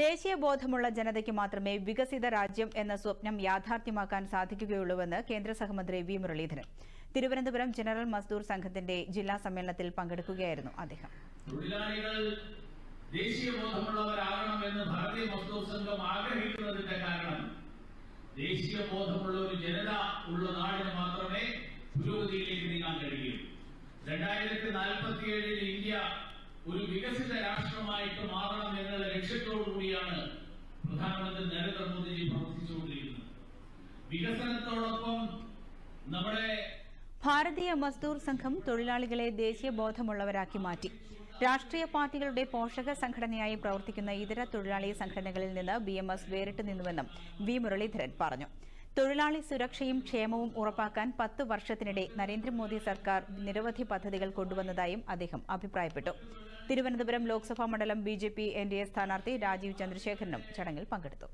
ദേശീയ ബോധമുള്ള ജനതയ്ക്ക് മാത്രമേ വികസിത രാജ്യം എന്ന സ്വപ്നം യാഥാർത്ഥ്യമാക്കാൻ സാധിക്കുകയുള്ളൂവെന്ന് കേന്ദ്ര സഹമന്ത്രി വി മുരളീധരൻ. തിരുവനന്തപുരം ജനറൽ മസ്ദൂർ സംഘത്തിന്റെ ജില്ലാ സമ്മേളനത്തിൽ പങ്കെടുക്കുകയായിരുന്നു അദ്ദേഹം. ദേശീയ കാരണം ദേശീയ ബോധമുള്ള ഒരു ജനത ഉള്ള മാത്രമേ പുരോഗതിയിലേക്ക് കഴിയൂ. രണ്ടായിരത്തി നാൽപ്പത്തിയേഴിൽ ഇന്ത്യ ഒരു വികസിത രാഷ്ട്രമായിട്ട് മാറണം എന്നുള്ള ലക്ഷ്യത്തോടു കൂടിയാണ് പ്രധാനമന്ത്രി നരേന്ദ്രമോദിജി പ്രവർത്തിച്ചുകൊണ്ടിരിക്കുന്നത്. വികസനത്തോടൊപ്പം നമ്മുടെ ഭാരതീയ മസ്ദൂർ സംഘം തൊഴിലാളികളെ ദേശീയ ബോധമുള്ളവരാക്കി മാറ്റി. രാഷ്ട്രീയ പാർട്ടികളുടെ പോഷക സംഘടനയായി പ്രവർത്തിക്കുന്ന ഇതര തൊഴിലാളി സംഘടനകളിൽ നിന്ന് ബി എം എസ് വേറിട്ട് നിന്നുവെന്നും വി. മുരളീധരൻ പറഞ്ഞു. തൊഴിലാളി സുരക്ഷയും ക്ഷേമവും ഉറപ്പാക്കാൻ പത്ത് വർഷത്തിനിടെ നരേന്ദ്രമോദി സർക്കാർ നിരവധി പദ്ധതികൾ കൊണ്ടുവന്നതായും അദ്ദേഹം അഭിപ്രായപ്പെട്ടു. തിരുവനന്തപുരം ലോക്സഭാ മണ്ഡലം B J P N D A സ്ഥാനാർത്ഥി രാജീവ് ചന്ദ്രശേഖരനും ചടങ്ങിൽ പങ്കെടുത്തു